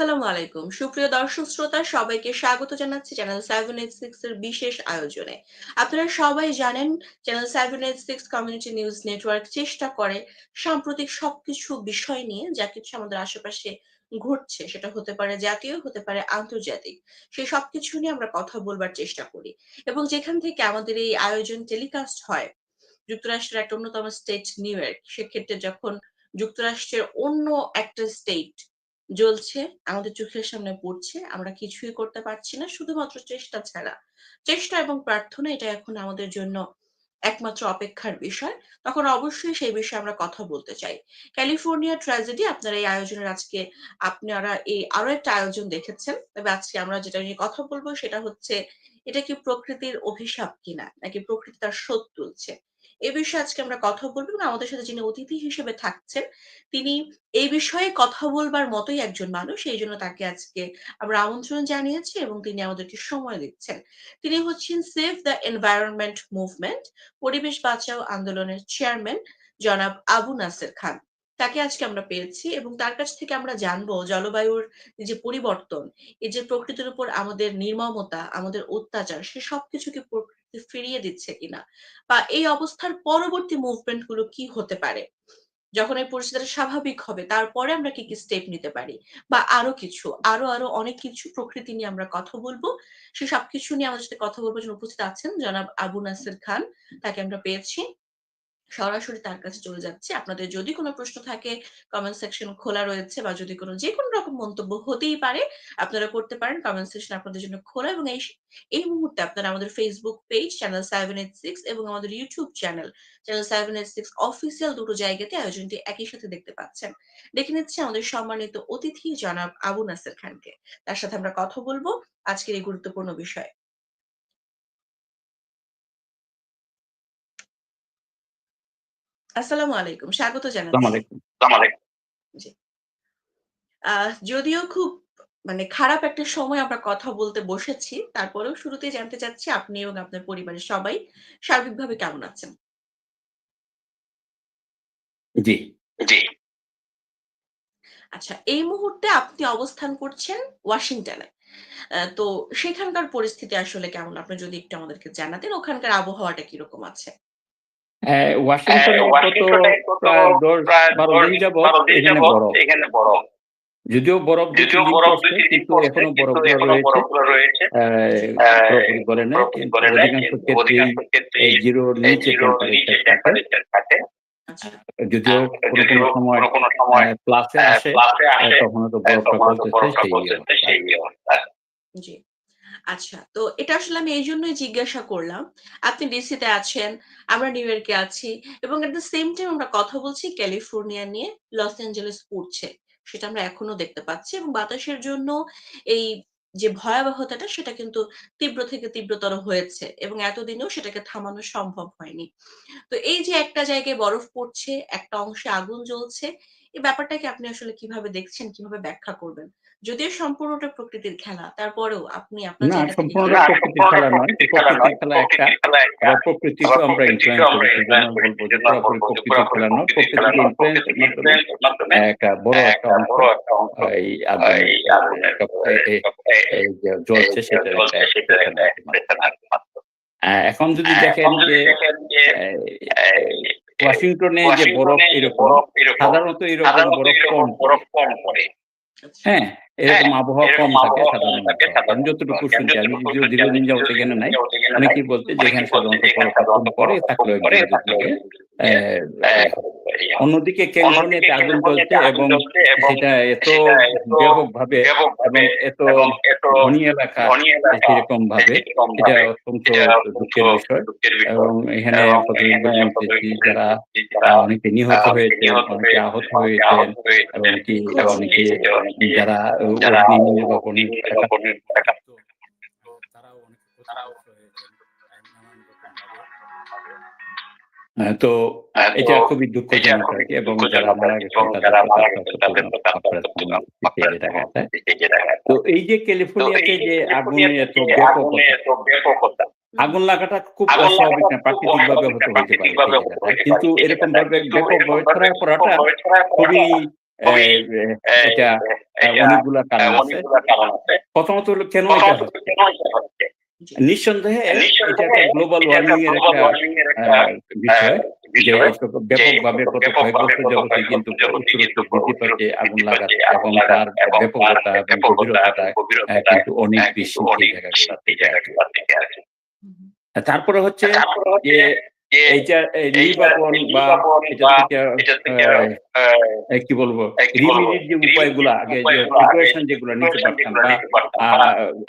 আসসালামু আলাইকুম। সুপ্রিয় দর্শক শ্রোতা সবাইকে স্বাগত জানাচ্ছি চ্যানেল 786 এর বিশেষ আয়োজনে। আপনারা সবাই জানেন চ্যানেল 786 কমিউনিটি নিউজ নেটওয়ার্ক চেষ্টা করে সাম্প্রতিক সবকিছু বিষয় নিয়ে যা কিছু আমাদের আশেপাশে ঘটছে সেটা হতে পারে জাতীয়, হতে পারে আন্তর্জাতিক। সেই সবকিছু নিয়ে আমরা কথা বলবার চেষ্টা করি। এবং যেখান থেকে আমাদের এই আয়োজন টেলিকাস্ট হয়, যুক্তরাষ্ট্রের একটা অন্যতম স্টেট নিউ ইয়র্ক। সেক্ষেত্রে যখন যুক্তরাষ্ট্রের অন্য একটা স্টেট জ্বলছে, আমাদের চোখের সামনে পড়ছে। আমরা কিছুই করতে পারছি না শুধুমাত্র চেষ্টা ছাড়া। চেষ্টা এবং প্রার্থনা এটা এখন আমাদের জন্য একমাত্র অপেক্ষার বিষয়। তখন অবশ্যই সেই বিষয়ে আমরা কথা বলতে চাই। ক্যালিফোর্নিয়া ট্র্যাজেডি আপনারা এই আয়োজনের আজকে আপনারা এই আরও একটা আয়োজন দেখেছেন। তবে আজকে আমরা যেটা নিয়ে কথা বলব সেটা হচ্ছে এটা কি প্রকৃতির অভিশাপ কিনা? নাকি প্রকৃতি তার শোধ তুলছে? এ বিষয়ে আজকে আমরা কথা বলব এবং আমাদের সাথে যিনি অতিথি হিসেবে থাকছেন, তিনি এই বিষয়ে কথা বলবার মতোই একজন মানুষ। এই জন্য তাকে আজকে আমরা আমন্ত্রণ জানিয়েছি এবং তিনি আমাদেরকে সময় দিচ্ছেন। তিনি হচ্ছেন সেভ দ্য এনভায়রনমেন্ট মুভমেন্ট পরিবেশ বাঁচাও আন্দোলনের চেয়ারম্যান জনাব আবু নাসের খান। তাকে আজকে আমরা পেয়েছি এবং তার কাছ থেকে আমরা জানব জলবায়ুর যে পরিবর্তন, এই যে প্রকৃতির উপর আমাদের নির্মমতা, আমাদের অত্যাচার সে সবকিছুকে প্রকৃতি ফিরিয়ে দিচ্ছে কিনা? বা এই অবস্থার পরবর্তী মুভমেন্টগুলো কি হতে পারে? যখন এই পরিস্থিতিটা স্বাভাবিক হবে তারপরে আমরা কি, কি স্টেপ নিতে পারি? বা আরও কিছু, আরও, আরও অনেক কিছু প্রকৃতি নিয়ে আমরা কথা বলব সে সবকিছু নিয়ে আমাদের সাথে কথা বলব উপস্থিত আছেন জনাব আবু নাসের খান। তাকে আমরা পেয়েছি। সরাসরি তার কাছে চলে যাচ্ছি। আপনাদের যদি কোনো প্রশ্ন থাকে কমেন্ট সেকশন খোলা রয়েছে বা যদি কোন যেকোনো রকম মন্তব্য হতেই পারে, আপনারা করতে পারেন। কমেন্ট সেকশন আপনাদের জন্য খোলা এবং এই এই মুহূর্তে আপনারা আমাদের Facebook পেজ চ্যানেল 786 এবং আমাদের ইউটিউব চ্যানেল, চ্যানেল 786 অফিসিয়াল দুটো জায়গাতে আয়োজনটি একই সাথে দেখতে পাচ্ছেন। দেখে নিচ্ছি আমাদের সম্মানিত অতিথি জনাব আবু নাসের খানকে। তার সাথে আমরা কথা বলব আজকের এই গুরুত্বপূর্ণ বিষয়ে। আসসালামু আলাইকুম। স্বাগত আসসালামু জানাচ্ছি। আহ যদিও খুব মানে খারাপ একটা সময় আমরা কথা বলতে বসেছি। তারপরেও শুরুতেই জানতে চাচ্ছি আপনি এবং আপনার পরিবারের সবাই সার্বিকভাবে কেমন আছেন? জি। জি। আচ্ছা, এই মুহূর্তে আপনি অবস্থান করছেন ওয়াশিংটনে। তো সেখানকার পরিস্থিতি আসলে কেমন? আপনি যদি একটু আমাদেরকে জানাতেন, ওখানকার আবহাওয়াটা কীরকম আছে? হ্যাঁ, হ্যাঁ, ওয়াশিংটনে গত ওয়াশিংটনে গত প্রায় ১০ প্রায় ১২ ১০ দিন যাবৎ ১২ দিন এখানে বরফ। এখানে বরফ। যদিও বরফ যদিও বরফ পড়ছে ২-৩ কিন্তু এখনও কিন্তু রয়েছে। বরফগুলো রয়েছে। অ্যা অ্যা পুরোপুরি গলে নাই। পুরোপুরি কিন্তু গলে নাই। অধিকাংশ কিন্তু ক্ষেত্রেই অধিকাংশ এই ক্ষেত্রেই 0 র এই নিচে 0 র নিচে টেম্পারেচার থাকে। যদিও কোনো, কোনো সময় কোনো, সময় আসে, তখন বরফটা সেই অবস্থা। আচ্ছা, তো এটা আসলে আমি এই জন্যই জিজ্ঞাসা করলাম। আপনি ডিসিতে আছেন, আমরা নিউ ইয়র্কে আছি এবং এট দ্য সেম টাইম আমরা কথা বলছি ক্যালিফোর্নিয়া নিয়ে লস এঞ্জেলেস পড়ছে সেটা আমরা এখনও দেখতে পাচ্ছি এবং বাতাসের জন্য এই যে ভয়াবহতাটা সেটা কিন্তু তীব্র থেকে তীব্রতর হয়েছে এবং এতদিনেও সেটাকে থামানো সম্ভব হয়নি। তো এই যে একটা জায়গায় বরফ পড়ছে, একটা অংশে আগুন জ্বলছে, এই ব্যাপারটাকে আপনি আসলে কীভাবে দেখছেন? কীভাবে ব্যাখ্যা করবেন? যদিও সম্পূর্ণটা প্রকৃতির খেলা, তারপরেও আপনি আপনার না, সম্পূর্ণটা প্রকৃতির খেলা নয়। প্রকৃতির খেলা একটা। প্রকৃতিকেও আবার আমরা ইনফ্লুয়েন্স করি। সেজন্য। বলব পুরাপুরি খেলা নয়। প্রকৃতির। ইনফ্লুয়েন্স মাধ্যমে একটা বড় একটা অংশ বড় একটা এই আগুনের এই জ্বলছে যে একটা। অ্যা এখন যদি দেখেন যে দেখেন যে ওয়াশিংটনে যে বরফ এরকম, সাধারণত এরকম বরফ কম পড়ে। বরফ কম পড়ে। হ্যাঁ, এরকম আবহাওয়া কম থাকে সাধারণত। যতটুকু শুনছি, আমি যদিও দীর্ঘদিন যাবত যদিও এখানে নাই। অনেকেই বলছে যে এখানে অনেকেই বলছে সাধারণত যে কম সাধারণত পড়ে, থাকলেও পড়ে, ধীরে, থাকলেও ধীরে ধীরে, অ্যা অ্যা অ্যা অন্যদিকে ক্যালিফোর্নিয়াতে আগুন আগুন এবং সেটা এত সেটা এত ব্যাপকভাবে এবং এত ঘনি এলাকা ধনী এলাকা সেরকম ভাবে এটা অত্যন্ত দুঃখের বিষয়। এবং এখানে যারা অনেকে নিহত নিহত অনেকে আহত এমনকি এবং অনেকে অনেকে যারা যারা অগ্নি নির্বাপনের টাকা। হ্যাঁ, তো হ্যাঁ, এটা খুবই দুঃখজনক এবং যারা মারা যারা তাদের দেখা তো এই যে ক্যালিফোর্নিয়াতে যে আগুনের এত ব্যাপকতা, আগুন লাগাটা খুব অস্বাভাবিক না, খুব প্রাকৃতিকভাবে অস্বাভাবিক হয়তো না, হইতে পারে সেই প্রাকৃতিকভাবে হতে পারে কিন্তু এরকম জায়গাটায়। কিন্তু ব্যাপকভাবে ছড়ায় পড়াটা খুবই এটা অনেকগুলা কারণ আছে। প্রথমত হলো কেন এটা হচ্ছে? নিঃসন্দেহে এটা একটা গ্লোবাল ওয়ার্মিং এর একটা বিষয়। যে ব্যাপকভাবে গত কয়েক বছর যাবত কিন্তু উত্তরোত্তর বৃদ্ধি পাচ্ছে আগুন লাগাচ্ছে এবং তার ব্যাপকতা এবং গভীরতা কিন্তু অনেক বেশি তারপরে হচ্ছে যে এইটা এই নির্বাপন বা এটা থেকে কি বলব রিমিডির যে উপায়গুলো আগে যে প্রিপারেশন যেগুলো নিতে পারতাম বা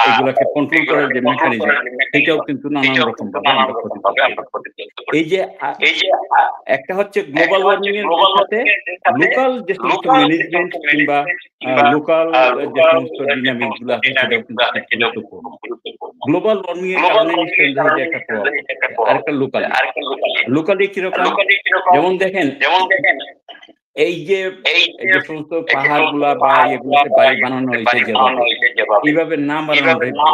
এগুলাকে কন্ট্রোল করার যে মেকানিজম সেটাও কিন্তু নানান রকম ভাবে আমরা ক্ষতিগ্রস্ত করি। এই যে একটা হচ্ছে গ্লোবাল ওয়ার্মিং এর সাথে লোকাল যে সমস্ত ম্যানেজমেন্ট কিংবা লোকাল যে সমস্ত ডিনামিকগুলো আছে সেটাও কিন্তু গুরুত্বপূর্ণ। গ্লোবাল ওয়ার্মিং এর কারণে একটা প্রভাব লোকাল লোকালি কীরকম? যেমন দেখেন যেমন যে এই যে যে সমস্ত পাহাড়গুলা বা এগুলোতে বাড়ি বানানো হয়েছে যেভাবে এইভাবে না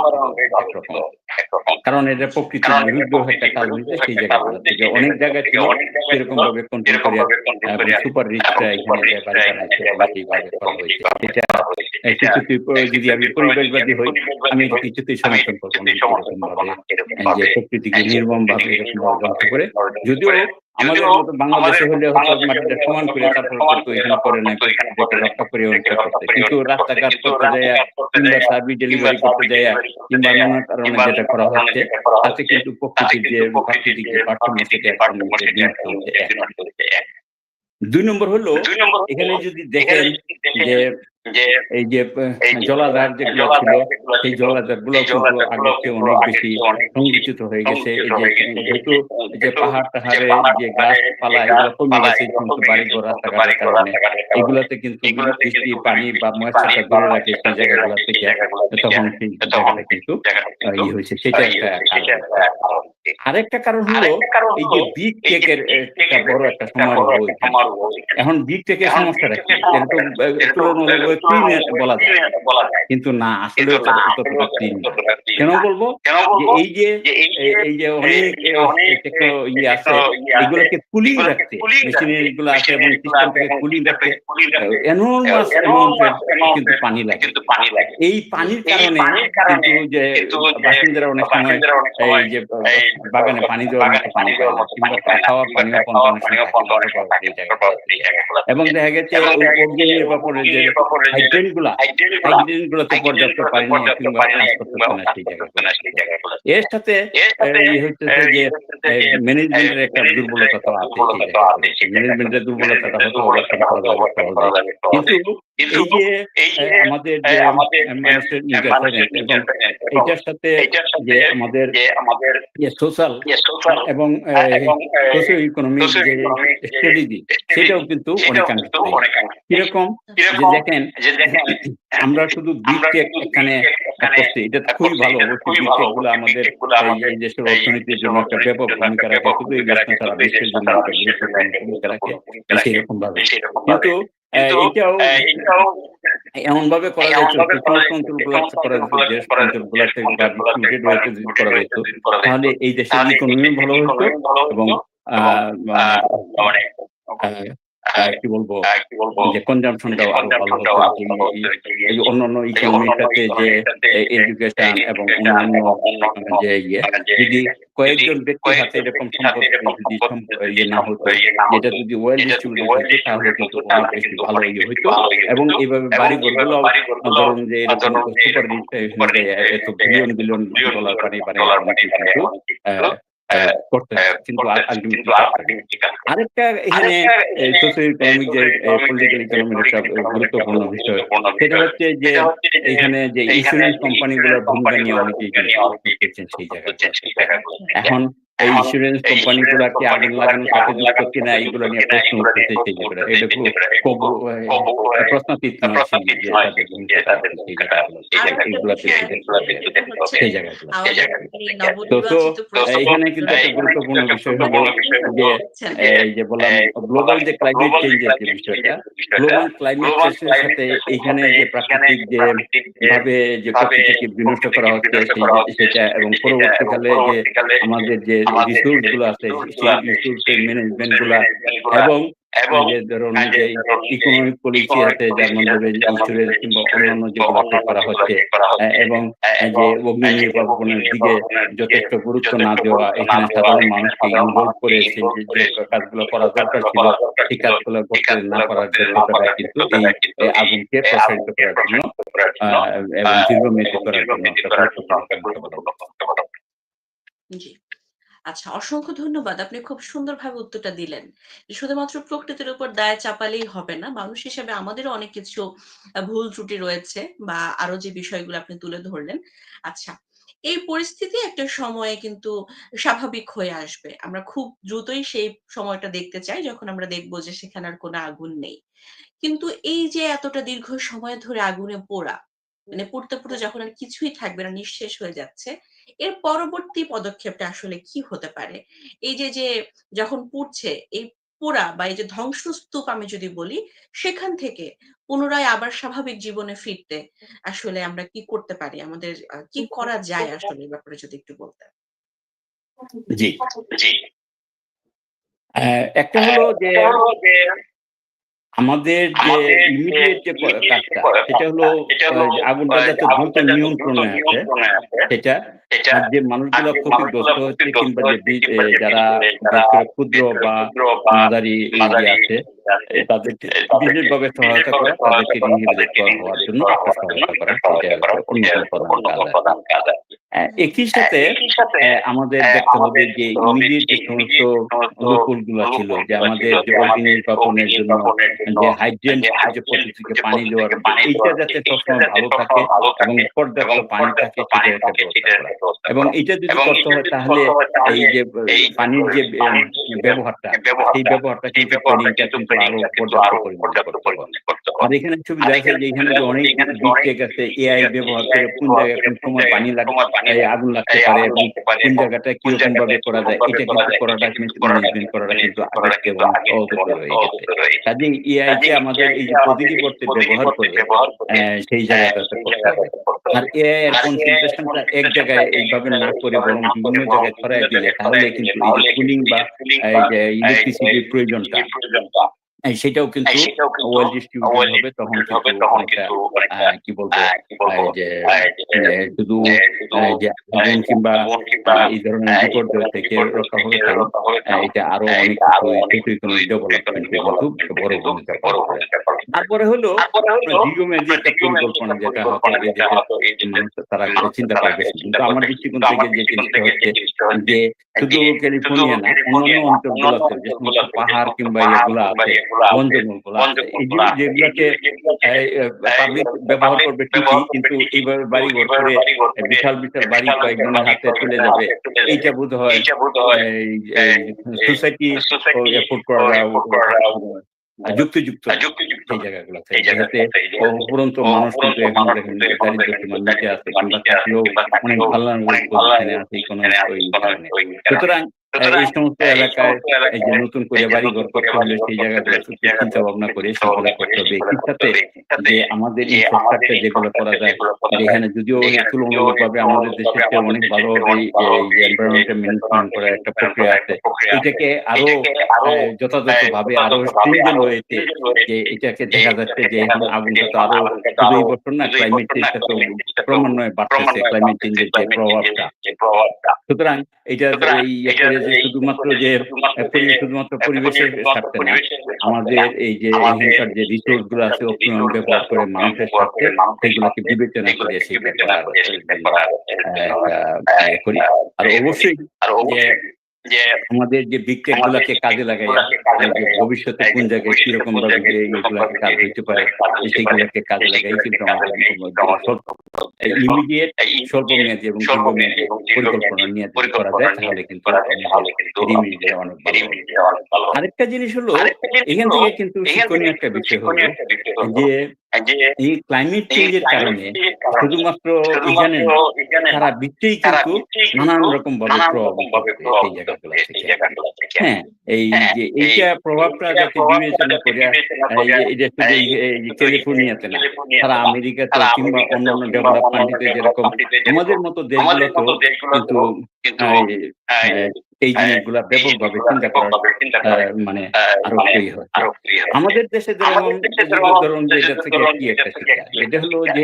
একরকম। কারণ এটা প্রকৃতির বিরুদ্ধ একটা কাজ হয়েছে সেই জায়গাগুলোতে যে অনেক জায়গা ছিল সেরকম ভাবে কন্ট্রোল করে সুপার রিচরা এখানে করা হয়েছে। এটা প- যদি আমি পরিবেশবাদী হই আমি কিছুতেই সমর্থন করব না এরকম ভাবে যে প্রকৃতিকে নির্মম ভাবে এরকম করে যদিও আমাদের মতো বাংলাদেশে হলে মাটিটা সমান করে তারপরে কিন্তু এখানে করে না রক্ষা করে অনেকটা করতে কিন্তু রাস্তাঘাট করতে যায় কিংবা সার্ভিস ডেলিভারি করতে যায় কিংবা নানা কারণে যেটা করা হচ্ছে তাতে কিন্তু প্রকৃতির যে প্রাকৃতিক যে সেটা। দুই নম্বর হলো এখানে যদি দেখেন যে এই যে জলাধার যেগুলো ছিল সেই জলাধারগুলো কিন্তু আগের চেয়ে অনেক বেশি সংকুচিত হয়ে গেছে। এই যে যেহেতু যে পাহাড় যে গাছপালা এগুলো কমে গেছে কিন্তু বাড়ি ঘর রাস্তাঘাটের কারণে এগুলোতে কিন্তু বৃষ্টি পানি বা ময়সাটা ধরে রাখে সেই জায়গাগুলো থেকে তখন সেই জায়গাটা কিন্তু ইয়ে হয়েছে সেটা একটা কারণ। আরেকটা কারণ হলো এই যে বিগ টেকের একটা বড় একটা সমারোহ এখন বিগ টেকের সমস্যাটা কি বলা যায়। কিন্তু না আসলে কেন বলব? এই যে এই- যে অনেক ইয়ে আছে এগুলোকে কুলিং রাখতে মেশিনের এগুলো আছে এবং কুলিং রাখতে এনর্মাস অ্যামাউন্টের কিন্তু পানি লাগে। এই পানির কারণে কিন্তু যে বাসিন্দারা অনেক সময় এই যে বাগানে পানি দেওয়ার মতো পানি কিংবা খাওয়ার পানিও। এবং দেখা গেছে যে পর্যাপ্ত পানি নেই কিংবা জায়গাগুলো এর সাথে এই হচ্ছে যে ম্যানেজমেন্টের একটা দুর্বলতা তো আছে। ম্যানেজমেন্টের দুর্বলতাটা করা যাবে কিন্তু এই আমাদের যে মানুষের এটার সাথে যে আমাদের যে সোশ্যাল এবং সোশিও ইকোনমিক যে স্ট্র্যাটেজি সেটাও কিন্তু অনেকাংশ কীরকম? যে দেখেন আমরা শুধু এখানে করছি এটা খুবই ভালো অবশ্যই। আমাদের এই- এই দেশের অর্থনীতির জন্য একটা ব্যাপক ভূমিকা রাখে শুধু এই দেশ না সারা বিশ্বের জন্য একটা ভূমিকা রাখে সেই ভাবে কিন্তু এটাও এমন ভাবে করা যাচ্ছে কন্ট্রোল ব্লক করা যাচ্ছে কন্ট্রোল ব্লক বা ডিস্ট্রিবিউটেড ওয়েতে যদি করা যেত তাহলে এই দেশের ইকোনমি ভালো হতো এবং মানে, কি বলব? যে এই- অন্যান্য ইকোনমির সাথে যে এডুকেশন এবং অন্যান্য যে ইয়ে যদি কয়েকজন ব্যক্তির হাতে এরকম ইয়ে না হতো যেটা যদি ওয়েল ডিস্ট্রিবিউটেড তাহলে কিন্তু অনেক বেশি ভালো ইয়ে হতো। এবং এইভাবে বাড়ি ঘরগুলো ধরুন যে এরকম সুপার এত বিলিয়ন বিলিয়ন ডলার পানি পানি আহ, করতে কিন্তু আলটিমেটলি আরেকটা এখানে সোশ্যাল ইকোনমিক যে পলিটিক্যাল ইকোনমির একটা গুরুত্বপূর্ণ বিষয়। সেটা হচ্ছে যে এখানে যে ইন্স্যুরেন্স কোম্পানিগুলোর ভূমিকা নিয়ে অনেকেই সেই জায়গায় এখন এই ইন্স্যুরেন্স কোম্পানিগুলো কি আগুন লাগানোর সাথে যুক্ত কিনা এইগুলো নিয়ে প্রশ্ন এখানে কিন্তু একটা গুরুত্বপূর্ণ বিষয় হলো যে এই যে বললাম গ্লোবাল যে ক্লাইমেট চেঞ্জের যে বিষয়টা গ্লোবাল ক্লাইমেট চেঞ্জের সাথে এখানে যে প্রাকৃতিক যে ভাবে যে প্রকৃতিকে বিনষ্ট করা হচ্ছে সেটা এবং পরবর্তীকালে যে আমাদের যে রিসোর্সগুলো আছে সেই রিসোর্সের ম্যানেজমেন্টগুলা এবং ধরুন যে ইকোনমিক পলিসি আছে যার ইন্স্যুরেন্স কিংবা অন্যান্য যেগুলো করা হচ্ছে এবং যে অগ্নি নির্বাপনের দিকে যথেষ্ট গুরুত্ব না দেওয়া এখানে সাধারণ মানুষকে ইনভলভ করে যে কাজগুলো করা দরকার ছিল সেই কাজগুলো করতে না পারার যোগ্যতাটা কিন্তু এই এই আগুনকে প্রসারিত করার জন্য এবং দীর্ঘমেয়াদী করার। জি। আচ্ছা অসংখ্য ধন্যবাদ। আপনি খুব সুন্দরভাবে উত্তরটা দিলেন। শুধুমাত্র প্রকৃতির উপর দায় চাপালেই হবে না। মানুষ হিসেবে আমাদেরও অনেক কিছু ভুল ত্রুটি রয়েছে বা আরও যে বিষয়গুলো আপনি তুলে ধরলেন। আচ্ছা, এই পরিস্থিতি একটা সময়ে কিন্তু স্বাভাবিক হয়ে আসবে। আমরা খুব দ্রুতই সেই সময়টা দেখতে চাই যখন আমরা দেখব যে সেখানে আর কোনো আগুন নেই। কিন্তু এই যে এতটা দীর্ঘ সময় ধরে আগুনে পোড়া, মানে পড়তে পুড়তে যখন আর কিছুই থাকবে না, নিঃশেষ হয়ে যাচ্ছে, এর পরবর্তী পদক্ষেপটা আসলে কি হতে পারে? এই যে, যে যখন পুড়ছে, এই পোড়া বা এই যে ধ্বংসস্তূপ আমি যদি বলি, সেখান থেকে পুনরায় আবার স্বাভাবিক জীবনে ফিরতে আসলে আমরা কি করতে পারি? আমাদের কি করা যায় আসলে এই ব্যাপারে যদি একটু বলতেন? জি। জি। একটা হলো যে আমাদের যে ইমিডিয়েট যে কাজটা সেটা হলো আগুনটা যাতে দ্রুত নিয়ন্ত্রণে আসে, সেটা যে মানুষগুলো ক্ষতিগ্রস্ত হচ্ছে কিংবা যে যারা ক্ষুদ্র বা মাঝারি এই যে মাঝারি আছে আছে, তাদেরকে বিশেষভাবে সহায়তা করা তাদেরকে হওয়ার জন্য সহায়তা করা অন্যতম প্রধান কাজ আর একই সাথে আহ, আমাদের দেখতে হবে যে ইমিডিয়েট যে সমস্ত ছিল যে আমাদের যে অগ্নি নির্বাপনের জন্য যে হাইড্রেন্ট যে পানি দেওয়ার এইটা যাতে সবসময় ভালো থাকে এবং পর্যাপ্ত পানি থাকে এবং এটা যদি করতে হয় তাহলে হয় এই যে এই পানির যে ব্যবহারটা সেই ব্যবহারটা ব্যবহারটা কিন্তু ব্যবহারটা ট্রেনিংটা কিন্তু কিন্তু আরও পর্যাপ্ত পরিমাণে করতে হবে আর এখানে যে অনেক দিক আছে এআই ব্যবহার করে কোন জায়গায় কোন কোন সময় পানি লাগে আগুন লাগতে পারে এবং কোন জায়গাটা কোন কীরকম ভাবে করা যায় এটা কিন্তু করাটা ম্যানেজমেন্ট করাটা হয়ে হয়ে। কাজেই এআই কে আমাদের এই যে প্রতিটি করতে ব্যবহার করে করে আহ, সেই জায়গাটাতে করতে হবে। আর এআই এর কনসেন্ট্রেশনটা এক জায়গায় এইভাবে না করে বরং বিভিন্ন জায়গায় ছড়াই দিলে তাহলে কিন্তু এই কুলিং বা ইলেকট্রিসিটির প্রয়োজনটা সেটাও কিন্তু সেটাও কিন্তু ওয়েল ডিস্ট্রিবিউটেড হবে তখন হবে তখন কিন্তু কি বলব এই যে শুধু যে আগুন কিংবা এই ধরনের বিপর্যয় থেকে রক্ষা এটা আরও অনেক কিছু কিছুই ডেভেলপমেন্টে কিন্তু বড় ভূমিকা বড় ভূমিকা পালন করে। তারপরে হলো দীর্ঘমেয়াদী একটা পরিকল্পনা যেটা পরিকল্পনা হবে যে তারা চিন্তা করবে কিন্তু আমার দৃষ্টিকোণ থেকে যে জিনিসটা হচ্ছে যে যে শুধু ক্যালিফোর্নিয়া না অন্যান্য অঞ্চলগুলোতে যে সমস্ত পাহাড় কিংবা এগুলো আছে বন জঙ্গলগুলো যে- যেগুলোকে পাবলিক ব্যবহার করবে ঠিকই কিন্তু এইভাবে বাড়ি ঘর করে বিশাল বিশাল বাড়ি কয়েকজনের হাতে চলে যাবে এইটা বোধ হয় সোসাইটি এফোর্ড করা যুক্তিযুক্ত সেই জায়গাগুলোতে এই জায়গাতে উপরন্ত মানুষ কিন্তু এখন দেখেন দারিদ্র সীমার নিচে আছে কিংবা থাকলেও অনেক ভালো আছে ওই কারণে। সুতরাং এই সমস্ত এলাকায় যে নতুন করে বাড়ি ঘর করতে হলে সেই জায়গাগুলো চিন্তা ভাবনা করে সেগুলো করতে হবে। সাথে যে আমাদের ইনফ্রাস্ট্রাকচার যেগুলো করা যায় যেখানে যদিও তুলনামূলকভাবে আমাদের চেয়ে অনেক ভালো এই এনভায়রনমেন্টের ম্যানেজমেন্ট করার একটা প্রক্রিয়া আছে। এটাকে আরও যথাযথভাবে আরও স্ট্রিঞ্জেন্ট হয়েছে। যে এটাকে দেখা যাচ্ছে যে এখন আগুনটা তো আরও শুধু এই বছর না ক্লাইমেট চেঞ্জটা তো ক্রমান্বয়ে বাড়তেছে। ক্লাইমেট চেঞ্জের যে প্রভাবটা সুতরাং এটা এই শুধুমাত্র যে শুধুমাত্র পরিবেশের স্বার্থে না আমাদের এই যে এখানকার যে রিসোর্সগুলো আছে অপটিমাম ব্যবহার করে মানুষের স্বার্থে সেগুলোকে বিবেচনা করে সেই আহ, করি। আর অবশ্যই যে যে আমাদের যে বিগ টেক গুলাকে কাজে লাগাই ভবিষ্যতে কোন জায়গায় কীরকম ভাবে যে এইগুলাকে কাজ হইতে পারে সেইগুলোকে কাজে লাগাই কিন্তু আমাদের ইমিডিয়েট স্বল্প মেয়াদী এবং দীর্ঘমেয়াদী পরিকল্পনা নিয়ে করা যায় তাহলে কিন্তু। আরেকটা জিনিস হলো এখান থেকে কিন্তু শিক্ষণীয় একটা বিষয় হলো যে এই ক্লাইমেট চেঞ্জের কারণে শুধুমাত্র এখানে সারা বিশ্বেই কিন্তু নানান রকম ভাবে প্রভাব এই জায়গাগুলো থেকে হ্যাঁ এই যে এইটা প্রভাবটা যাতে বিবেচনা করে শুধু ক্যালিফোর্নিয়াতে না সারা আমেরিকাতে কিংবা অন্যান্য ডেভেলপ কান্ট্রিতে যেরকম আমাদের মতো দেশগুলোতেও কিন্তু এই জিনিসগুলা ব্যাপকভাবে চিন্তা করার মানে আরও তৈরি হয়। আমাদের দেশে যেমন ধরুন যে এটা থেকে কি একটা শিক্ষা? এটা হলো যে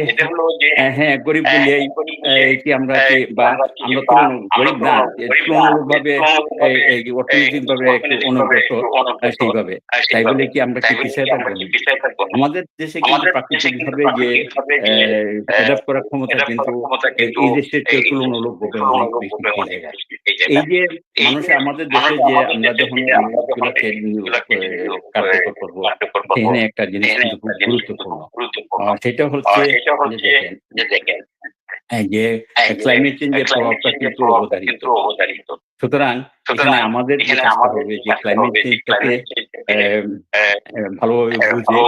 হ্যাঁ গরিব বলিয়াই আহ, কি আমরা কি বা আমরা তো গরিব না তুলনামূলকভাবে অর্থনৈতিক ভাবে একটু অনগ্রসর সেইভাবে। তাই বলে কি আমরা কি পিছিয়ে থাকব আমাদের দেশে কিন্তু প্রাকৃতিক ভাবে যে অ্যাডাপ্ট করার ক্ষমতা কিন্তু এই দেশের চেয়ে তুলনামূলকভাবে অনেক বেশি এই যে মানুষে আমাদের দেশে যে আমরা যখন কার্যকর করব সেখানে একটা জিনিস গুরুত্বপূর্ণ। সেটা হচ্ছে যে দেখেন এই যে ক্লাইমেট চেঞ্জের প্রভাবটা কিন্তু অবধারিত। সুতরাং এখানে আমাদের যে কাজটা হবে যে ক্লাইমেট চেঞ্জটাকে ভালোভাবে বুঝে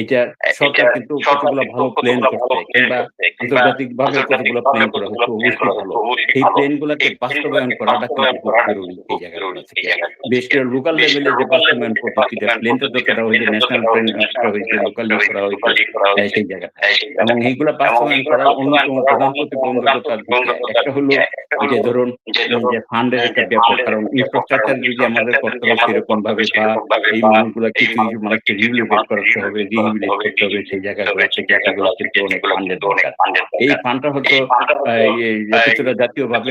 এটা সরকার কিন্তু কতগুলো ভালো প্ল্যান করছে কিংবা আন্তর্জাতিক ভাবে কতগুলো প্ল্যান করা হচ্ছে অবশ্যই ভালো। সেই প্ল্যান গুলাকে বাস্তবায়ন করাটা কিন্তু খুব জরুরি এই বেশ করে লোকাল লেভেলে যে বাস্তবায়ন পদ্ধতিটা প্ল্যানটা তো করা হয়েছে ন্যাশনাল প্ল্যান করা হয়েছে লোকাল করা হয়েছে। সেই জায়গাটা। এবং এইগুলা বাস্তবায়ন করার অন্যতম প্রধান প্রতিবন্ধকতার দিকে একটা হলো যে ধরুন যে ফান্ডের একটা ব্যাপার কারণ ইনফ্রাস্ট্রাকচার যদি আমাদের করতে হবে সেরকম ভাবে বা এই মানুষগুলো কিছু মানুষকে রিহ্যাবিলিটেট করাতে হবে রিহ্যাবিলিটেট করতে হবে সেই জায়গাগুলো অনেক ফান্ডের দরকার এই ফান্ডটা হয়তো আহ, এই কিছুটা জাতীয় ভাবে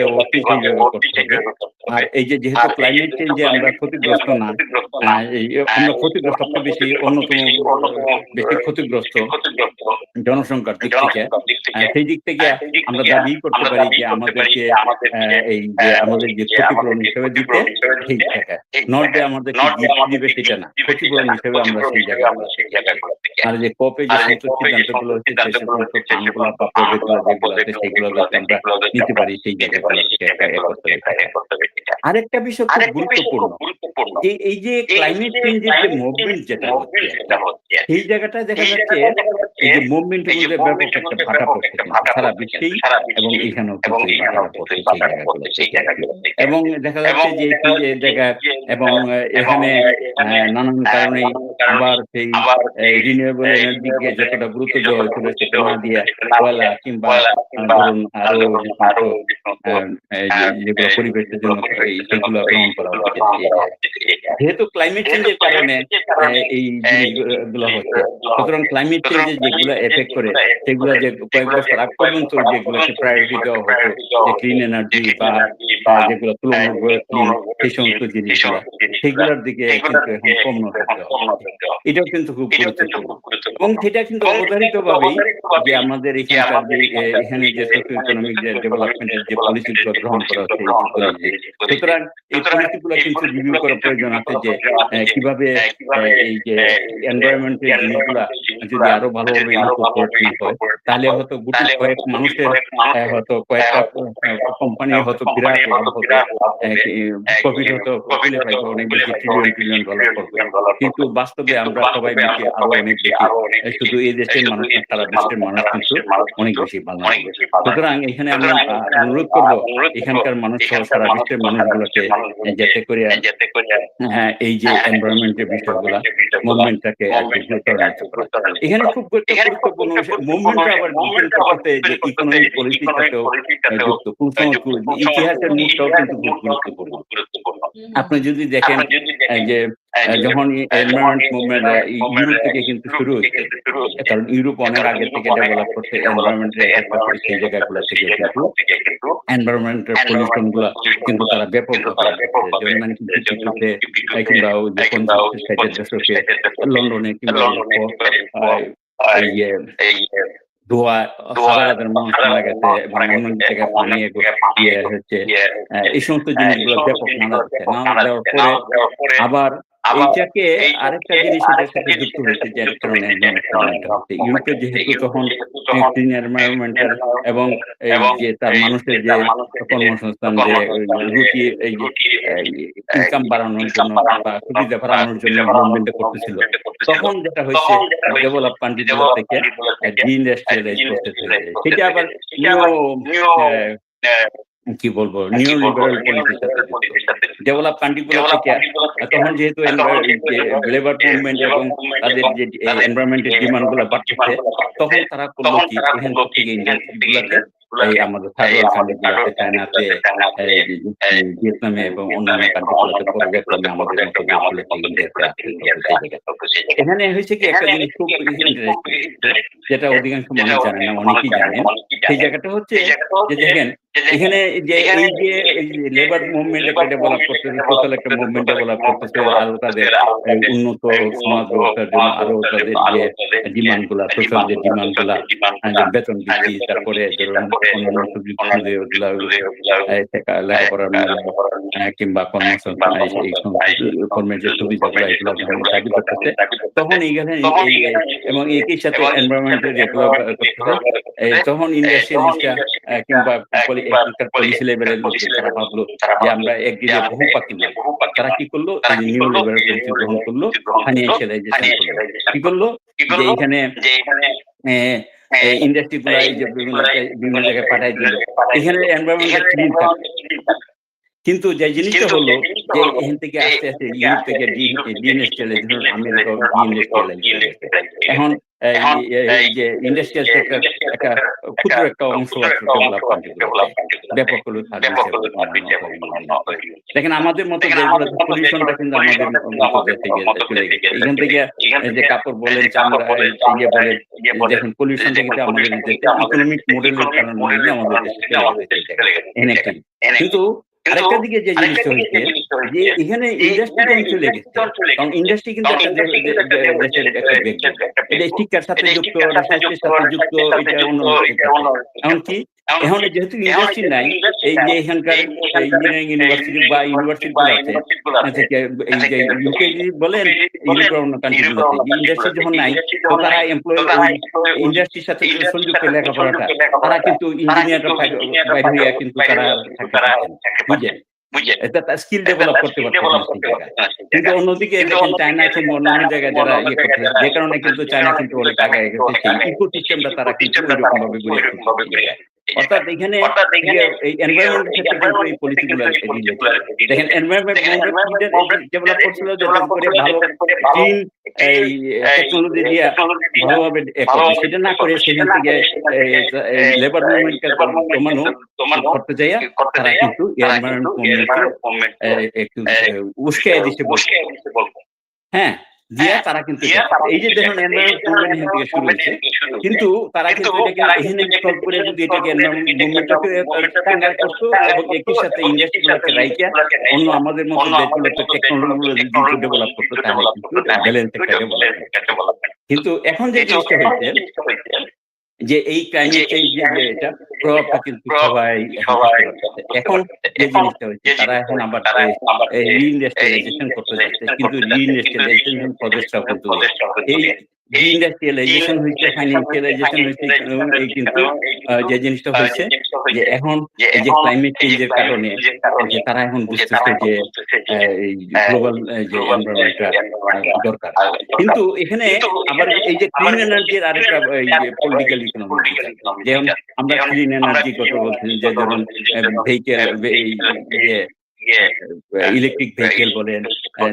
করতে হবে আর এই যে যেহেতু ক্লাইমেট চেঞ্জে আমরা ক্ষতিগ্রস্ত না আমরা ক্ষতিগ্রস্ত বেশি অন্যতম বেশি ক্ষতিগ্রস্ত জনসংখ্যার দিক থেকে। আহ, সেই দিক থেকে আমরা দাবি করতে পারি যে আমাদেরকে এই যে আমাদের যে ক্ষতিপূরণ হিসেবে দিতে ঠিক থাকে। নট যে আমাদেরকে গিফট দিবে সেটা না ক্ষতিপূরণ হিসেবে আমরা সেই জায়গায় আর যে কপে যে সমস্ত সিদ্ধান্তগুলো হচ্ছে সে সমস্ত বা প্রজেক্টগুলো যেগুলো আছে সেগুলো আমরা নিতে পারি সেই একটা করতে হবে। আরেকটা বিষয় খুব গুরুত্বপূর্ণ। এই এই যে ক্লাইমেট চেঞ্জের যে মুভমেন্ট যেটা হচ্ছে সেই জায়গাটা দেখা যাচ্ছে এই যে মুভমেন্টের মধ্যে ব্যাপক একটা ভাটা পড়ছে সারা বিশ্বেই এবং এখানেও এবং দেখা যাচ্ছে যে এই জায়গা এবং এখানে নানান কারণে আবার সেই রিনিউয়েবল এনার্জিকে যতটা গুরুত্ব দেওয়া হয়েছিল সেটা না দিয়ে কয়লা কিংবা ধরুন আরও যেগুলো পরিবেশের জন্য এই করা যেহেতু ক্লাইমেট চেঞ্জের কারণে এই জিনিসগুলো হচ্ছে। সুতরাং ক্লাইমেট চেঞ্জে যেগুলো এফেক্ট করে সেগুলো যে কয়েক বছর আগ পর্যন্ত যেগুলোকে প্রায়োরিটি দেওয়া হতো যে ক্লিন এনার্জি বা যেগুলো তুলনামূলক ক্লিন সেই সমস্ত জিনিসগুলো সেগুলোর দিকে কিন্তু এখন কম নজর দেওয়া এটাও কিন্তু খুব গুরুত্বপূর্ণ। এবং সেটা কিন্তু অবধারিত ভাবেই যে আমাদের এখানকার এখানে যে সোশিও ইকোনমিক যে ডেভেলপমেন্টের যে পলিসিগুলো গ্রহণ করা হচ্ছে সুতরাং এই পলিসিগুলো কিন্তু রিভিউ করার প্রয়োজন আছে যে কীভাবে এই যে এনভায়রনমেন্টের জিনিসগুলা যদি আরও ভালোভাবে ইনকর্পোরেট না হয় তাহলে হয়তো গুটি কয়েক মানুষের হয়তো কয়েকটা কোম্পানি হয়তো বিরাট লাভ প্রফিট হতো অনেক বেশি ট্রিলিয়ন ট্রিলিয়ন ডলার করবে। কিন্তু বাস্তবে আমরা সবাই মিলে আরও অনেক বেশি শুধু এই দেশের মানুষ সারা বিশ্বের মানুষ কিন্তু অনেক বেশি ভালো সুতরাং এখানে আমরা অনুরোধ করব এখানকার মানুষ সারা বিশ্বের মানুষগুলোকে যাতে করে হ্যাঁ এই যে এনভায়রনমেন্টের বিষয়গুলো মুভমেন্টটাকে এখানে খুব গুরুত্বপূর্ণ মুভমেন্টটা আবার ডিপেন্ড করতে যে ইকোনমিক যুক্ত কোন- ইতিহাসের মুখটাও কিন্তু খুব গুরুত্বপূর্ণ। আপনি যদি দেখেন যে যখন এনভায়রনমেন্ট মুভমেন্ট ইউরোপ থেকে কিন্তু শুরু হয়েছে কারণ ইউরোপ অনেক আগে থেকে ডেভেলপ করছে এনভায়রনমেন্টের সেই জায়গাগুলো থেকে কিন্তু এনভায়রনমেন্টের পলিউশনগুলা কিন্তু তারা ব্যাপক কিংবা যে পঞ্চাশ ষাটের দশকে লন্ডনে কিংবা ধোয়া হাজার মানুষ মারা গেছে এবং জায়গায় পানি ইয়ে হচ্ছে এই সমস্ত জিনিসগুলো ব্যাপক নানা দেওয়ার পরে আবার এইটাকে আরেকটা জিনিস সাথে যুক্ত হয়েছে যে ইউরোপে যেহেতু তখন ক্লিন এনভায়রনমেন্টাল এবং যে তার মানুষের যে কর্মসংস্থান যে রুটি এই ইনকাম বাড়ানোর জন্য বা সুবিধা বাড়ানোর জন্য করতেছিল। তখন যেটা হয়েছে ডেভেলপ কান্ট্রি থেকে ইন্ডাস্ট্রিয়ালাইজ প্রসেস হয়েছে সেটা আবার নিউ কি বলব নিউ লিবারাল ডেভেলপ কান্ট্রি গুলো থেকে তখন যেহেতু লেবার মুভমেন্ট এবং তাদের যে এনভায়রনমেন্টের ডিমান্ডগুলো বাড়তেছে তখন তারা করল কি এখান থেকে ইন্ডাস্ট্রি এই আমাদের থার্ড কান্ট্রি চায়নাতে ভিয়েতনামে এবং অন্যান্য পর্যায়ক্রমে আমাদের এখানে হয়েছে কি একটা জিনিস খুব ইন্টারেস্টিং যেটা অধিকাংশ মানুষ জানে না অনেকেই জানেন সেই জায়গাটা হচ্ছে যে দেখেন এখানে যে এই যে লেবার মুভমেন্ট একটা ডেভেলপ করতেছে সোশ্যাল একটা মুভমেন্ট ডেভেলপ করতেছে আরও তাদের উন্নত সমাজ ব্যবস্থার জন্য আরও তাদের যে ডিমান্ডগুলা সোশ্যাল যে ডিমান্ডগুলা বেতন বৃদ্ধি তারপরে লেখাপড়ার কিংবা কর্মসংস্থান কর্মের যে সুবিধাগুলো এগুলো তখন এইখানে এবং একই সাথে এনভায়রনমেন্টের কিংবা পলিসি লেভেলের তারা ভাবলো যে আমরা একদিকে বহু পাখি না তারা কি করল? এই নিউ লেভেল পলিসি গ্রহণ করল ফাইন্যান্সিয়ালাইজেশন কি করল? যে এখানে ইন্ডাস্ট্রি গুলা বিভিন্ন জায়গায় পাঠাই দিল। এখানে এনভায়রনমেন্ট ক্লিন থাকবে কিন্তু যে জিনিসটা হলো যে এখান থেকে আস্তে আস্তে ইউরোপ থেকে ডিইন্ডাস্ট্রিয়ালাইজেশন আমেরিকা এখন ইন্ডাস্ট্রিয়াল সেক্টর একটা ক্ষুদ্র একটা অংশ আছে ব্যাপক হলো দেখেন আমাদের মতো পলিউশনটা কিন্তু আমাদের চলে গেছে। এখান থেকে যে কাপড় বলেন চামড়া ইয়ে বলেন দেখেন পলিউশনটা কিন্তু আমাদের ইকোনমিক মডেলের কারণে আমাদের দেশে চলে গেছে কিন্তু আরেকটা দিকে যে জিনিসটা হচ্ছে যে এখানে ইন্ডাস্ট্রি চলে গেছে। কারণ ইন্ডাস্ট্রি কিন্তু একটা দেশের একটা শিক্ষার সাথে যুক্ত স্বাস্থ্যের সাথে যুক্ত এটা অন্য এমনকি এখন যেহেতু ইন্ডাস্ট্রি নাই এই যে এখানকার ইঞ্জিনিয়ারিং ইউনিভার্সিটি বা ইউনিভার্সিটি গুলো আছে এই যে ইউকে বলেন ইউরোপের অন্য ইন্ডাস্ট্রি যখন নাই তো তারা এমপ্লয় ইন্ডাস্ট্রির সাথে সংযুক্ত লেখাপড়াটা তারা কিন্তু ইঞ্জিনিয়াররা বাইরে কিন্তু তারা বুঝলেন এটা স্কিল ডেভেলপ করতে পারছে কিন্তু অন্যদিকে দেখেন চায়না কিংবা অন্যান্য জায়গায় যারা ইয়ে করছে যে কারণে কিন্তু চায়না কিন্তু অনেক আগে গেছে সেই ইকো সিস্টেমটা তারা কিন্তু এরকম ভাবে গড়ে অর্থাৎ এখানে এনভায়রনমেন্ট ক্ষেত্রে কিন্তু এই পলিসিগুলো দেখেন এনভায়রনমেন্ট ডেভেলপ করছিল যাতে করে ভালো ক্লিন এই টেকনোলজি দিয়ে ভালোভাবে সেটা না করে সেখান থেকে লেবার মুভমেন্টকে কমানো করতে যাইয়া তারা কিন্তু এনভায়রনমেন্ট মুভমেন্টকে একটু উস্কে দিচ্ছে হ্যাঁ। দিয়া তারা কিন্তু এই যে দেখুন এনভায়রনমেন্ট থেকে শুরু হয়েছে। কিন্তু তারা কিন্তু এটাকে এখানে করে যদি এটাকে করতো এবং একই সাথে ইন্ডাস্ট্রিগুলোকে অন্য আমাদের মতো দেশগুলোতে টেকনোলজিগুলো যদি ডেভেলপ করতো তাহলে কিন্তু ব্যালেন্স একটা ডেভেলপ কিন্তু এখন যে জিনিসটা হয়েছে যে এই ক্লাইমেট যে এটা প্রভাবটা কিন্তু সবাই এখন যে জিনিসটা হচ্ছে তারা এখন আবার রিইন্ডাস্ট্রিয়ালাইজেশন করতে যাচ্ছে কিন্তু রিইন্ডাস্ট্রিয়ালাইজেশন প্রজেক্টটা করতে এই ডিইন্ডাস্ট্রিয়ালাইজেশন হয়েছে ফাইন্যান্সিয়ালাইজেশন হয়েছে এই কিন্তু যে জিনিসটা হয়েছে যে এখন যে ক্লাইমেট চেঞ্জের কারণে যে তারা এখন বুঝতেছে যে গ্লোবাল যে এনভায়রনমেন্টটা দরকার। কিন্তু এখানে আবার এই যে ক্লিন এনার্জির আরেকটা পলিটিক্যাল ইকোনমি যেমন আমরা ক্লিন এনার্জি কথা বলছি যে যেমন ভেহিকেল ইলেকট্রিক ভেহিকেল বলেন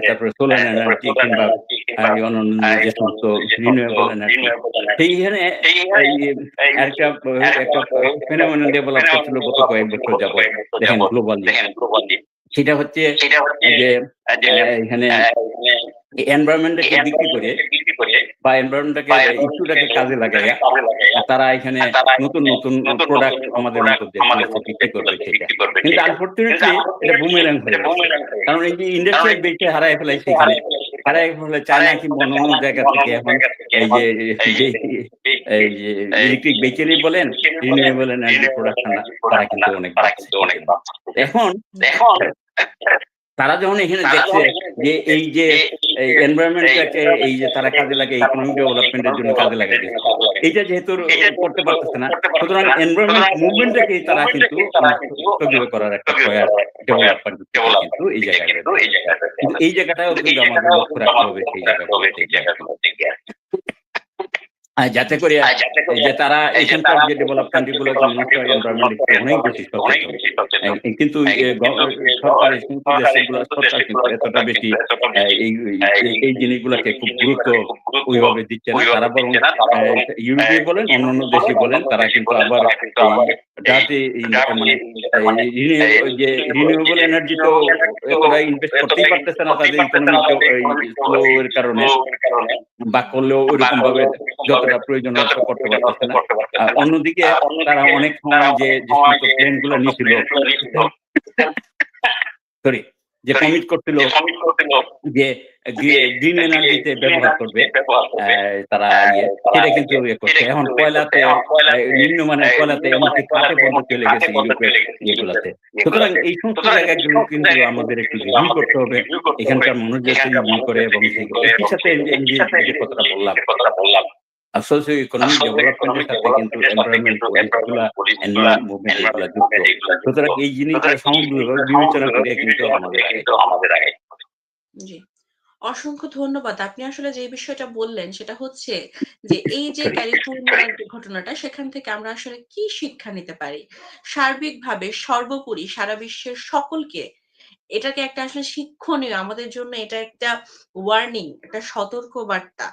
তারপরে সোলার এনার্জি কিংবা অন্যান্য যে সমস্ত রিনিউয়েবল এনার্জি সেইখানে একটা একটা ফেনোমেনন ডেভেলপ করছিল গত কয়েক বছর যাব দেখেন গ্লোবালি সেটা হচ্ছে যে এখানে এনভায়রনমেন্টকে বিক্রি করে বা এনভায়রনমেন্টকে ইস্যুটাকে কাজে লাগায় তারা এখানে নতুন নতুন প্রোডাক্ট আমাদের মতো বিক্রি করবে কিন্তু আনফর্চুনেটলি এটা বুমেরাং হয়ে কারণ এই যে ইন্ডাস্ট্রিয়াল বেগকে হারাই ফেলাই সেখানে। হারাই ফেলে চায়না কিংবা অন্য জায়গা থেকে এখন এই যে এই যে ইলেকট্রিক ভেহিকেলই বলেন রিনিউয়েবল এনার্জি প্রোডাকশন তারা কিন্তু অনেক অনেক এখন এখন তারা যখন এখানে দেখছে যে এই যে এনভায়রনমেন্টটাকে এই যে তারা কাজে লাগে ইকোনমিক ডেভেলপমেন্টের জন্য কাজে লাগাই এইটা যেহেতু করতে পারতেছে না সুতরাং এনভায়রনমেন্ট মুভমেন্টটাকে তারা কিন্তু স্থগিত করার একটা প্রয়াস ডেভেলপ কিন্তু এই জায়গায় কিন্তু এই জায়গাটাও কিন্তু আমাদের লক্ষ্য রাখতে হবে সেই জায়গাটা যাতে করে যে তারা এখানকার যে ডেভেলপ কান্ট্রি গুলো অনেক বেশি এ- কিন্তু সরকার দেশগুলো সরকার এতটা বেশি এই জিনিসগুলোকে খুব গুরুত্ব ওইভাবে দিচ্ছে না। তারা বরং ইউরোপে বলেন অন্যান্য দেশে বলেন তারা কিন্তু আবার যাতে মানে এই যে রিনিউয়েবল এনার্জি তো এতটা ইনভেস্ট করতেই পারতেছে না তাদের ইকোনমিক কারণে। বা করলেও ওইরকম ভাবে যতটা প্রয়োজন হতো করতে পারতেছে না। অন্যদিকে তারা অনেক সময় যে সমস্ত প্লেনগুলো নিয়েছিল সরি যে কমিট করছিল যে গ্রিন এনার্জিতে ব্যবহার করবে তারা ইয়ে সেটা কিন্তু ইয়ে করছে। এখন কয়লাতে নিম্নমানের কয়লাতে এমনকি কাঠে পর্যন্ত চলে গেছে ইয়েগুলাতে। সুতরাং এই সমস্ত জায়গাগুলো কিন্তু আমাদের একটু রিভিউ করতে হবে। এখানকার মানুষদের রিভিউ করে এবং একই সাথে যে কথাটা বললাম। সোশিও ইকোনমিক ডেভেলপমেন্টের সাথে কিন্তু এনভায়রনমেন্ট পলিটিগুলা এনভায়রনমেন্ট মুভমেন্ট এগুলা যুক্ত সুতরাং এই জিনিসগুলো সমগ্রভাবে বিবেচনা করে কিন্তু আমাদের আগে জি। অসংখ্য ধন্যবাদ। আপনি আসলে যে বিষয়টা বললেন সেটা হচ্ছে যে এই যে ক্যালিফোর্নিয়ার ঘটনাটা সেখান থেকে আমরা আসলে কি শিক্ষা নিতে পারি? সার্বিকভাবে সর্বোপরি সারা বিশ্বের সকলকে এটাকে একটা আসলে শিক্ষণীয় আমাদের জন্য এটা একটা ওয়ার্নিং একটা সতর্ক বার্তা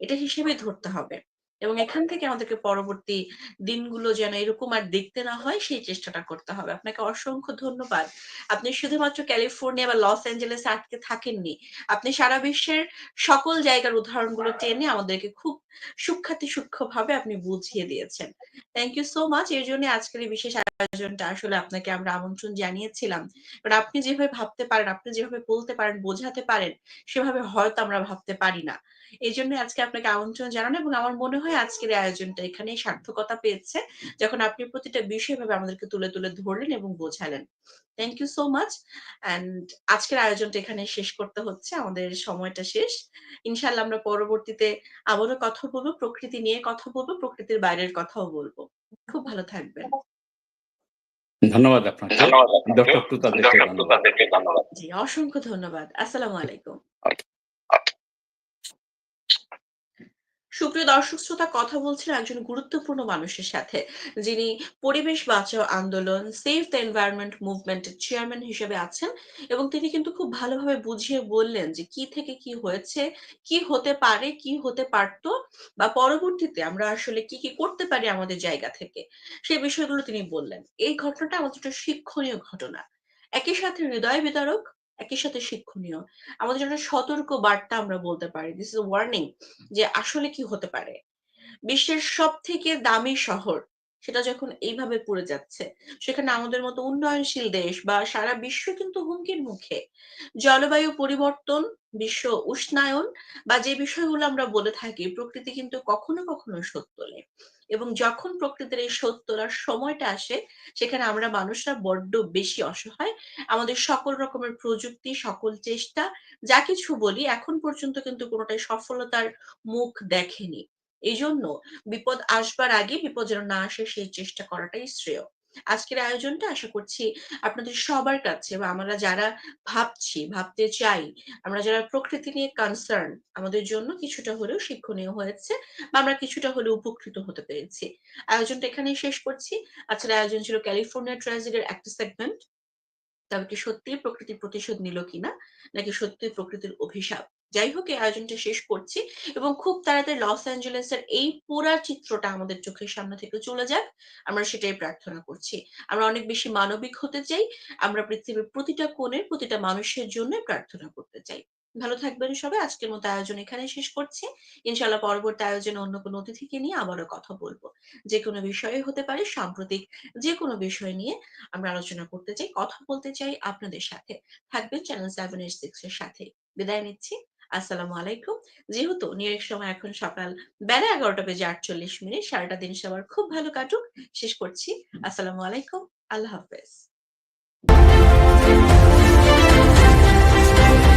এটা হিসেবে ধরতে হবে। এবং এখান থেকে আমাদেরকে পরবর্তী দিনগুলো যেন এরকম আর দেখতে না হয়, সেই চেষ্টাটা করতে হবে। আপনাকে অসংখ্য ধন্যবাদ। আপনি শুধুমাত্র ক্যালিফোর্নিয়া বা লস অ্যাঞ্জেলেস আটকে থাকেননি। আপনি সারা বিশ্বের সকল জায়গার উদাহরণগুলো টেনে আমাদেরকে খুব সূক্ষাতি সূক্ষ্মভাবে আপনি বুঝিয়ে দিয়েছেন। থ্যাংক ইউ সো মাচ এর জন্য আজকের এই বিশেষ আয়োজনটা আসলে আপনাকে আমরা আমন্ত্রণ জানিয়েছিলাম। কারণ আপনি যেভাবে ভাবতে পারেন, আপনি যেভাবে বলতে পারেন, বোঝাতে পারেন, সেভাবে হয়তো আমরা ভাবতে পারি না। এই জন্য আজকে আপনাকে আমন্ত্রণ জানানো এবং আমার মনে হয় আজকের আয়োজনটা এখানেই সার্থকতা পেয়েছে, যখন আপনি প্রতিটা বিষয় ভাবে আমাদেরকে তুলে তুলে ধরলেন এবং বোঝালেন। Thank you so much and আজকের আয়োজনটা এখানে শেষ করতে হচ্ছে। আমাদের সময়টা শেষ। ইনশাল্লাহ আমরা পরবর্তীতে আবারও কথা বলব প্রকৃতি নিয়ে কথা বলব প্রকৃতির বাইরের কথাও বলব। খুব ভালো থাকবেন। ধন্যবাদ আপনাকে। দর্শক শ্রোতাদেরকে ধন্যবাদ। জি অসংখ্য ধন্যবাদ। আসসালামু আলাইকুম। সুপ্রিয় দর্শক শ্রোতা, কথা বলছিলেন একজন গুরুত্বপূর্ণ মানুষের সাথে, যিনি পরিবেশ বাঁচাও আন্দোলন সেভ দ্য এনভায়রনমেন্ট মুভমেন্টের চেয়ারম্যান হিসেবে আছেন এবং তিনি কিন্তু খুব ভালোভাবে বুঝিয়ে বললেন যে কি থেকে কি হয়েছে, কি হতে পারে, কি হতে পারত বা পরবর্তীতে আমরা আসলে কি কি করতে পারি আমাদের জায়গা থেকে সেই বিষয়গুলো তিনি বললেন। এই ঘটনাটা আমাদের একটা শিক্ষণীয় ঘটনা। একই সাথে হৃদয় বিতারক একই সাথে শিক্ষণীয়। আমাদের জন্য সতর্ক বার্তা আমরা বলতে পারি। দিস ইজ ওয়ার্নিং যে আসলে কি হতে পারে। বিশ্বের সব থেকে দামি শহর সেটা যখন এইভাবে পড়ে যাচ্ছে, সেখানে আমাদের মতো উন্নয়নশীল দেশ বা সারা বিশ্ব কিন্তু হুমকির মুখে। জলবায়ু পরিবর্তন, বিশ্ব উষ্ণায়ন বা যে বিষয়গুলো আমরা বলে থাকি, প্রকৃতি কিন্তু কখনো কখনো শোধ তোলে এবং যখন প্রকৃতির এই শোধ তোলার সময়টা আসে, সেখানে আমরা মানুষরা বড্ড বেশি অসহায়। আমাদের সকল রকমের প্রযুক্তি, সকল চেষ্টা, যা কিছু বলি, এখন পর্যন্ত কিন্তু কোনোটাই সফলতার মুখ দেখেনি। এই জন্য বিপদ আসবার আগে বিপদ যেন না আসে, সেই চেষ্টা করাটাই শ্রেয়। আজকের আয়োজনটা আশা করছি আপনাদের সবার কাছে বা আমরা যারা ভাবছি, ভাবতে চাই, আমরা যারা প্রকৃতি নিয়ে কনসার্ন আমাদের জন্য কিছুটা হলেও শিক্ষণীয় হয়েছে বা আমরা কিছুটা হলেও উপকৃত হতে পেরেছি। আয়োজনটা এখানেই শেষ করছি। আজকের আয়োজন ছিল ক্যালিফোর্নিয়া ট্র্যাজেডির একটা সেগমেন্ট তবে কি সত্যি প্রকৃতি প্রতিশোধ নিল কিনা? নাকি সত্যি প্রকৃতির অভিশাপ? যাই হোক, এই আয়োজনটা শেষ করছি এবং খুব তাড়াতাড়ি লস অ্যাঞ্জেলেসের এই পুরা চিত্রটা আমাদের চোখের সামনে থেকে চলে যাক। আমরা সেটাই প্রার্থনা করছি। আমরা অনেক বেশি মানবিক হতে চাই। আমরা পৃথিবীর প্রতিটা কোণের প্রতিটা মানুষের জন্য প্রার্থনা করতে চাই। ভালো থাকবেন সবাই। আজকের মতো আয়োজন এখানে শেষ করছি। ইনশাল্লাহ পরবর্তী আয়োজনে অন্য কোনো অতিথিকে নিয়ে আবারও কথা বলব। যে কোনো বিষয়ে হতে পারে সাম্প্রতিক যে কোনো বিষয় নিয়ে আমরা আলোচনা করতে চাই, কথা বলতে চাই আপনাদের সাথে। থাকবেন চ্যানেল সেভেন এইট সিক্স এর সাথে। বিদায় নিচ্ছি। আসসালামু আলাইকুম। যেহেতু নিউ সময় এখন সকাল বেলা এগারোটা বেজে আটচল্লিশ মিনিট, সারাটা দিন সবার খুব ভালো কাটুক। শেষ করছি। আসসালামু আলাইকুম। আল্লাহ হাফেজ।